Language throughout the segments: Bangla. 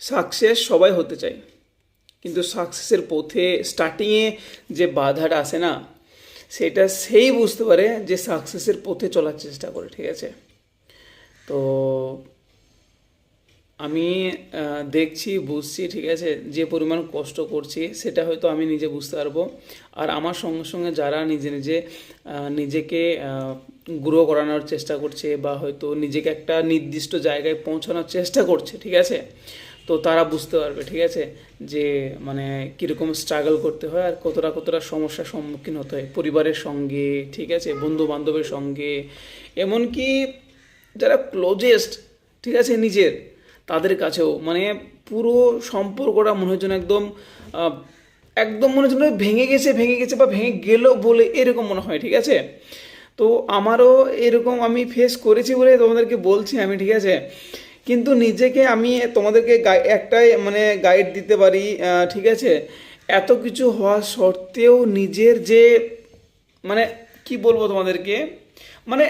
সাকসেস সবাই হতে চায়। কিন্তু সাকসেসের পথে স্টার্টিংয়ে যে বাধাটা আসে না, সেটা সেই বুঝতে পারে যে সাকসেসের পথে চলার চেষ্টা করে, ঠিক আছে? তো আমি দেখছি, বুঝছি, ঠিক আছে? যে পরিমাণ কষ্ট করছি, সেটা হয়তো আমি নিজে বুঝতে পারব। আর আমার সঙ্গে সঙ্গে যারা নিজে নিজে নিজেকে গ্রো করানোর চেষ্টা করছে বা হয়তো নিজেকে একটা নির্দিষ্ট জায়গায় পৌঁছানোর চেষ্টা করছে, ঠিক আছে? তো তারা বুঝতে পারবে, ঠিক আছে? যে মানে কীরকম স্ট্রাগল করতে হয় আর কতটা কতটা সমস্যার সম্মুখীন হতে হয়। পরিবারের সঙ্গে, ঠিক আছে? বন্ধু বান্ধবের সঙ্গে। এমনকি যারা ক্লোজেস্ট ঠিক আছে, নিজের, তাদের কাছেও মানে পুরো সম্পর্কটা মনে হচ্ছে একদম একদম মনে হচ্ছে ভেঙে গেছে ভেঙে গেছে বা ভেঙে গেল বলে এরকম মনে হয়, ঠিক আছে? তো আমারও এরকম আমি ফেস করেছি বলে তোমাদেরকে বলছি আমি, ঠিক আছে? কিন্তু নিজেকে আমি তোমাদেরকে একটাই মানে গাইড দিতে পারি ঠিক আছে? এত কিছু হওয়া সত্ত্বেও নিজের যে মানে কি বলব তোমাদেরকে? মানে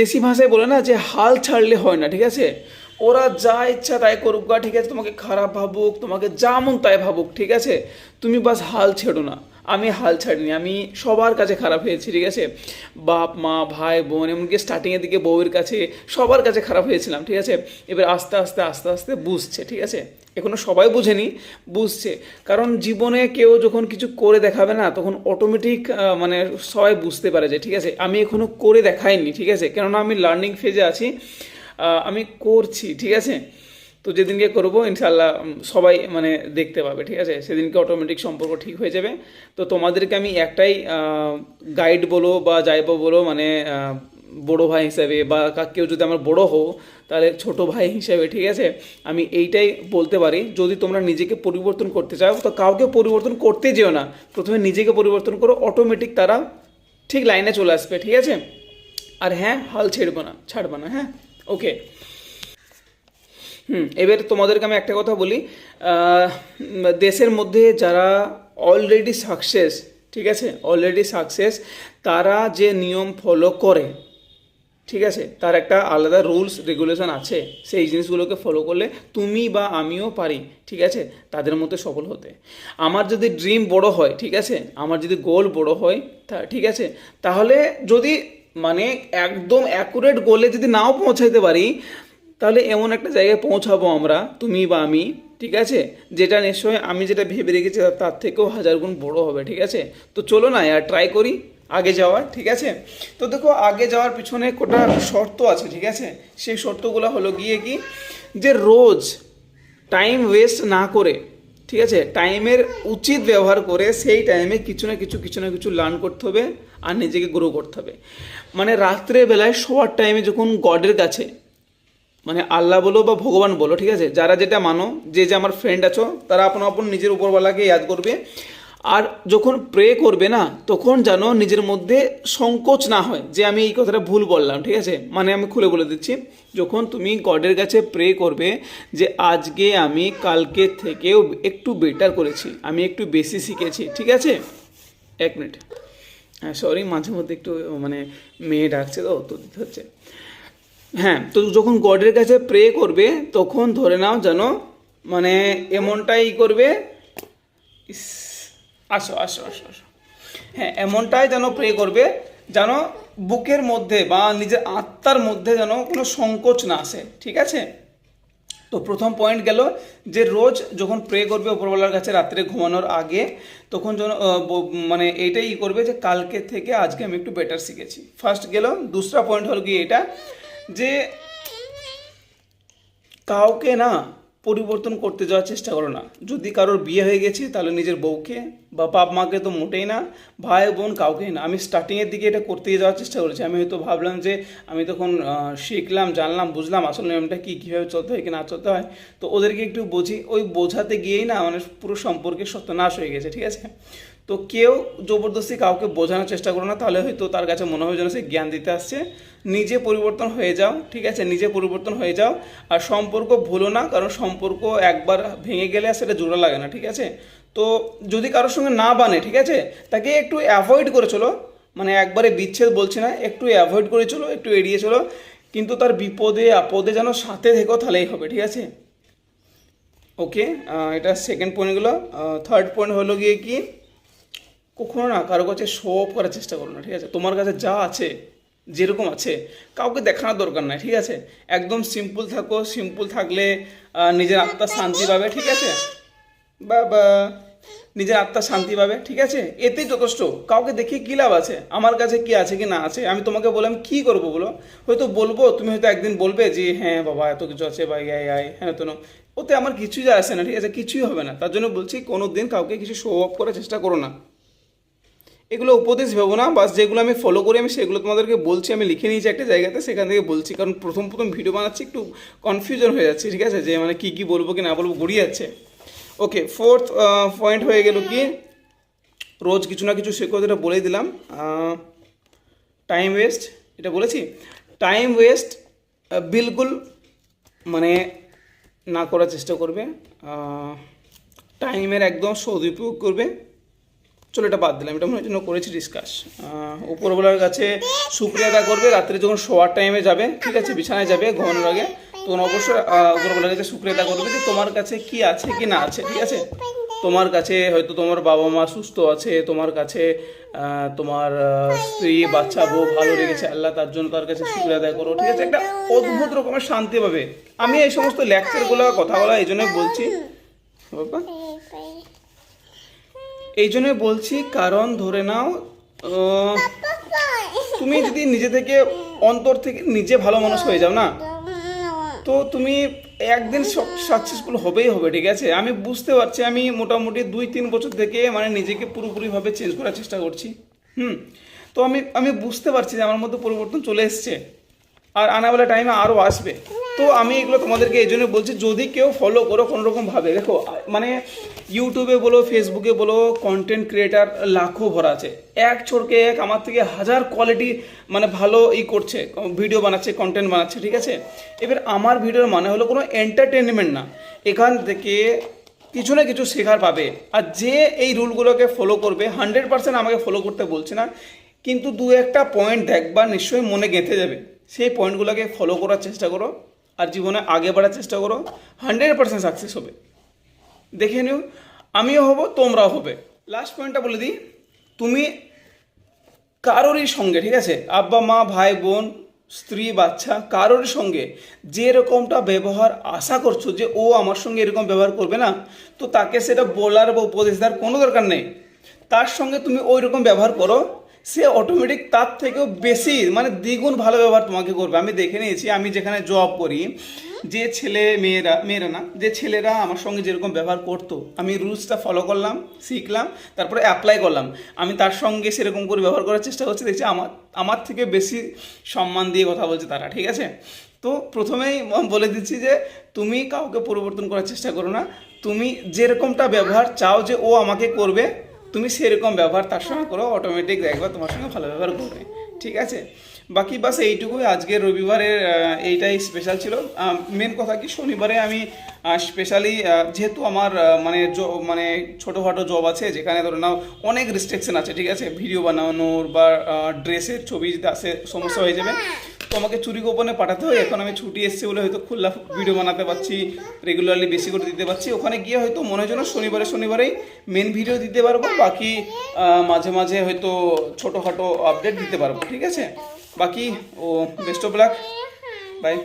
দেশি ভাষায় বলে না যে, হাল ছাড়লে হয় না, ঠিক আছে? ওরা যা ইচ্ছা তাই করুক গা ঠিক আছে, তোমাকে খারাপ ভাবুক, তোমাকে যা মন তাই ভাবুক, ঠিক আছে? তুমি বাস হাল ছেড়ো না। আমি হাল ছাড়িনি, আমি সবার কাছে খারাপ হয়েছি, ঠিক আছে? বাপ, মা, ভাই, বোন, এমনকি স্টার্টিংয়ের দিকে বউয়ের কাছে সবার কাছে খারাপ হয়েছিলাম, ঠিক আছে? এবার আস্তে আস্তে আস্তে আস্তে বুঝছে, ঠিক আছে? এখনও সবাই বুঝেনি, বুঝছে। কারণ জীবনে কেউ যখন কিছু করে দেখাবে না, তখন অটোমেটিক মানে সবাই বুঝতে পারে যে, ঠিক আছে? আমি এখনও করে দেখাইনি, ঠিক আছে? কেননা আমি লার্নিং ফেজে আছি আমি করছি, ঠিক আছে? তো যেদিনকে করব ইনশাল্লাহ সবাই মানে দেখতে পাবে, ঠিক আছে? সেদিনকে অটোমেটিক সম্পর্ক ঠিক হয়ে যাবে। তো তোমাদেরকে আমি একটাই গাইড বলো বা যাইবো বলো মানে বড় ভাই হিসাবে বা কেউ যদি আমার বড় হও, তাহলে ছোট ভাই হিসাবে, ঠিক আছে? আমি এইটাই বলতে পারি। যদি তোমরা নিজেকে পরিবর্তন করতে চাও, তো কাউকে পরিবর্তন করতে যেও না। প্রথমে নিজেকে পরিবর্তন করো অটোমেটিক তারা ঠিক লাইনে চলে আসবে, ঠিক আছে? আর হ্যাঁ হাল ছেড়বো না, ছাড়বো না হ্যাঁ? ওকে হুম, এবার তোমাদেরকে আমি একটা কথা বলি। দেশের মধ্যে যারা অলরেডি সাকসেস ঠিক আছে? অলরেডি সাকসেস তারা যে নিয়ম ফলো করে, ঠিক আছে? তার একটা আলাদা রুলস রেগুলেশন আছে। সেই জিনিসগুলোকে ফলো করলে তুমি বা আমিও পারি, ঠিক আছে? তাদের মধ্যে সফল হতে। আমার যদি ড্রিম বড় হয়, ঠিক আছে? আমার যদি গোল বড় হয়, তা, ঠিক আছে? তাহলে যদি মানে একদম অ্যাকুরেট গোলে যদি নাও পৌঁছাইতে পারি তাহলে এমন একটা জায়গায় পৌঁছাবো আমরা, তুমি বা আমি, ঠিক আছে? যেটা নিশ্চয়ই আমি যেটা ভেবে রেখেছি তার- তার থেকেও হাজার গুণ বড় হবে, ঠিক আছে? তো চলো না আর ট্রাই করি আগে যাওয়ার, ঠিক আছে? তো দেখো, আগে যাওয়ার পিছনে কোটা শর্ত আছে, ঠিক আছে? সেই শর্তগুলো হলো গিয়ে কি? যে রোজ টাইম ওয়েস্ট না করে, ঠিক আছে? টাইমের উচিত ব্যবহার করে সেই টাইমে কিছু না কিছু কিছু না কিছু লার্ন করতে হবে আর নিজেকে গ্রো করতে হবে। মানে রাত্রেবেলায় শোয়ার টাইমে যখন গডের কাছে মানে আল্লাহ বলো বা ভগবান বলো, ঠিক আছে? যারা যেটা মানো, যে যে আমার ফ্রেন্ড আছো, তারা আপন আপন নিজের উপরওয়ালাকে ইয়াদ করবে। আর যখন প্রে করবে না, তখন যেন নিজের মধ্যে সংকোচ না হয়, যে আমি এই কথাটা ভুল বললাম, ঠিক আছে? মানে আমি খুলে বলে দিচ্ছি, যখন তুমি গডের কাছে প্রে করবে যে, আজকে আমি কালকে থেকেও একটু বেটার করেছি, আমি একটু বেশি শিখেছি ঠিক আছে? এক মিনিট হ্যাঁ সরি মাঝে মধ্যে একটু মানে মেয়ে ডাকছে তো তো দিতে হচ্ছে। হ্যাঁ তো যখন গডের কাছে প্রে করবে, তখন ধরে নাও যেন মানে এমনটাই করবে। আসো আসো আসো আসো। হ্যাঁ এমনটাই যেন প্রে করবে, যেন বুকের মধ্যে বা নিজের আত্মার মধ্যে যেন কোনো সংকোচ না আসে, ঠিক আছে? তো প্রথম পয়েন্ট গেল যে রোজ যখন প্রে করবে ওপরওয়ালার কাছে রাত্রে ঘুমানোর আগে, তখন যেন মানে এইটাই করবে যে কালকে থেকে আজকে আমি একটু বেটার শিখেছি। ফার্স্ট গেল, দুসরা পয়েন্ট হলো কি এটা যে কাউকে না পরিবর্তন করতে যাওয়ার চেষ্টা করো না। যদি কারোর বিয়ে হয়ে গেছে, তাহলে নিজের বউকে বা বাপ মাকে তো মোটেই না, ভাই বোন কাউকেই না। আমি স্টার্টিংয়ের দিকে এটা করতে যাওয়ার চেষ্টা করেছি। আমি হয়তো ভাবলাম যে, আমি তখন শিখলাম, জানলাম, বুঝলাম আসলে নিয়মটা কী, কীভাবে চলতে হয়, কি না চলতে হয়। তো ওদেরকে একটু বুঝি, ওই বোঝাতে গিয়েই না মানে পুরো সম্পর্কের সত্যনাশ হয়ে গেছে, ঠিক আছে? তো কেউ জবরদস্তি কাউকে বোঝানোর চেষ্টা করো না, তাহলে হয়তো তার কাছে মনে হয় যেন সে জ্ঞান দিতে আসছে। নিজে পরিবর্তন হয়ে যাও, ঠিক আছে? নিজে পরিবর্তন হয়ে যাও। আর সম্পর্ক ভুলো না, কারণ সম্পর্ক একবার ভেঙে গেলে সেটা জোড়া লাগে না, ঠিক আছে? তো যদি কারোর সঙ্গে না বানে, ঠিক আছে? তাকে একটু অ্যাভয়েড করে চলো। মানে একবারে বিচ্ছেদ বলছি না, একটু অ্যাভয়েড করে চলো, একটু এড়িয়ে চলো। কিন্তু তার বিপদে, আপদে যেন সাথে থেকো, তাহলেই হবে, ঠিক আছে? ওকে এটা সেকেন্ড পয়েন্টগুলো থার্ড পয়েন্ট হলো গিয়ে কি? কখনো না কারও কাছে শো অফ করার চেষ্টা করো না, ঠিক আছে? তোমার কাছে যা আছে, যেরকম আছে, কাউকে দেখানোর দরকার নাই, ঠিক আছে? একদম সিম্পল থাকো সিম্পল থাকলে নিজের আত্মা শান্তি পাবে, ঠিক আছে? বা বা, নিজের আত্মা শান্তি পাবে, ঠিক আছে? এতেই যথেষ্ট। কাউকে দেখে কী লাভ আছে? আমার কাছে কি আছে কি না আছে? আমি তোমাকে বললাম, কি করব বলো? হয়তো বলব, তুমি হয়তো একদিন বলবে যে হ্যাঁ বাবা, এত কিছু আছে, বা ইয়াই আয় হ্যাঁ তো ওতে আমার কিছুই যায় আসে না, ঠিক আছে? কিছুই হবে না। তার জন্য বলছি কোনো দিন কাউকে কিছু শো অফ করার চেষ্টা করো না। এগুলো উপদেশ ভেবো না, বাস যেগুলো আমি ফলো করি, আমি সেগুলো তোমাদেরকে বলছি, আমি লিখে নিয়েছি একটা জায়গাতে, সেখান থেকে বলছি, কারণ প্রথম প্রথম ভিডিও বানাচ্ছি, একটু কনফিউজন হয়ে যাচ্ছে, ঠিক আছে? যে মানে কী কী বলব কি না বলব গড়িয়ে যাচ্ছে। ওকে ফোর্থ পয়েন্ট হয়ে গেল কি? রোজ কিছু না কিছু শেখো, যেটা বলেই দিলাম। টাইম ওয়েস্ট এটা বলেছি? টাইম ওয়েস্ট বিলকুল মানে না করার চেষ্টা করবে। টাইমের একদম সদুপয়োগ করবে। চলো এটা বাদ দিলাম, এটা মনে জন্য করেছি ডিসকাস উপরবেলার কাছে শুক্রিয়া আদা করবে, রাত্রে যখন শোয়ার টাইমে যাবে, ঠিক আছে, বিছানায় যাবে ঘুমানোর আগে, তখন অবশ্যই উপরবেলার কাছে শুক্রিয়া আদা করবে যে তোমার কাছে কি আছে কি না আছে, ঠিক আছে? তোমার কাছে হয়তো তোমার বাবা মা সুস্থ আছে, তোমার কাছে তোমার স্ত্রী, বাচ্চা, বউ ভালো রেখেছে, আল্লাহ তার জন্য তার কাছে শুক্রিয়া আদায় করো, ঠিক আছে? একটা অদ্ভুত রকমের শান্তি পাবে। আমি এই সমস্ত লেকচারগুলো কথা বলা, এই জন্যই বলছি। বাবা। এই জন্যই বলছি কারণ ধরে নাও তুমি যদি নিজে থেকে অন্তর থেকে নিজে ভালো মানুষ হয়ে যাও না তো তুমি একদিন সাকসেসফুল হবেই হবে ঠিক আছে? আমি বুঝতে পারছি আমি মোটামুটি দুই তিন বছর থেকে মানে নিজেকে পুরোপুরিভাবে চেঞ্জ করার চেষ্টা করছি। হুম তো আমি আমি বুঝতে পারছি যে আমার মধ্যে পরিবর্তন চলে এসছে। আর আনাবেলা টাইমে আরও আসবে। তো আমি এগুলো তোমাদেরকে এই জন্য বলছি, যদি কেউ ফলো করো কোনোরকমভাবে দেখো মানে ইউটিউবে বলো ফেসবুকে বলো কন্টেন্ট ক্রিয়েটার লাখো ভরা আছে। এক ছোড়কে এক, আমার থেকে হাজার কোয়ালিটি মানে ভালো ই করছে ভিডিও বানাচ্ছে কন্টেন্ট বানাচ্ছে, ঠিক আছে? এবার আমার ভিডিওর মানে হলো কোনো এন্টারটেনমেন্ট না। এখান থেকে কিছু না কিছু শেখার পাবে। আর যে এই রুলগুলোকে ফলো করবে হান্ড্রেড পার্সেন্ট আমাকে ফলো করতে বলছে না। কিন্তু দু একটা পয়েন্ট দেখবা, নিশ্চয়ই মনে গেঁথে যাবে। সেই পয়েন্টগুলোকে ফলো করার চেষ্টা করো আর জীবনে আগে বাড়ার চেষ্টা করো। হান্ড্রেড পার্সেন্ট সাকসেস হবে। দেখে নিও, আমিও হব, তোমরাও হবে। লাস্ট পয়েন্টটা বলে দিই, তুমি কারোরই সঙ্গে, ঠিক আছে? আব্বা, মা, ভাই, বোন, স্ত্রী, বাচ্চা কারোর সঙ্গে যে রকমটা ব্যবহার আশা করছ যে ও আমার সঙ্গে এরকম ব্যবহার করবে না, তো তাকে সেটা বলার বা উপদেশ দেওয়ার কোনো দরকার নেই। তার সঙ্গে তুমি ওই রকম ব্যবহার করো সে অটোমেটিক তার থেকেও বেশি মানে দ্বিগুণ ভালো ব্যবহার তোমাকে করবে। আমি দেখে নিয়েছি, আমি যেখানে জব করি, যে ছেলে মেয়েরা মেয়েরা না, যে ছেলেরা আমার সঙ্গে যেরকম ব্যবহার করতো, আমি রুলসটা ফলো করলাম, শিখলাম, তারপরে অ্যাপ্লাই করলাম। আমি তার সঙ্গে সেরকম করে ব্যবহার করার চেষ্টা করছি, দেখছি আমার আমার থেকে বেশি সম্মান দিয়ে কথা বলছে তারা, ঠিক আছে? তো প্রথমেই বলে দিচ্ছি যে, তুমি কাউকে পরিবর্তন করার চেষ্টা করো না, তুমি যেরকমটা ব্যবহার চাও যে ও আমাকে করবে তুমি সেরকম ব্যবহার তার সঙ্গে করো অটোমেটিক দেখবা তোমার সঙ্গে ভালো ব্যবহার করবে। ঠিক আছে? বাকি বাস এইটুকুই। আজকের রবিবারের এইটাই স্পেশাল ছিল। মেন কথা কি, শনিবারে আমি স্পেশালি যেহেতু আমার মানে মানে ছোটোখাটো জব আছে, যেখানে ধরে নাও অনেক রেস্ট্রিকশন আছে, ঠিক আছে? ভিডিও বানানোর বা ড্রেসের ছবি আসে সমস্যা হয়ে যাবে। তো আমাকে চুরি গোপনে পাঠাতে হয়। এখন আমি ছুটি এসেছি বলে হয়তো খোলা ভিডিও বানাতে পারছি রেগুলারলি বেশি করে দিতে পারছি। ওখানে গিয়ে হয়তো মনে হয় যেন শনিবারে, শনিবারেই মেন ভিডিও দিতে পারব, বাকি মাঝে মাঝে হয়তো ছোটোখাটো আপডেট দিতে পারব, ঠিক আছে? বাকি, ও বেস্ট অফ লাক বাই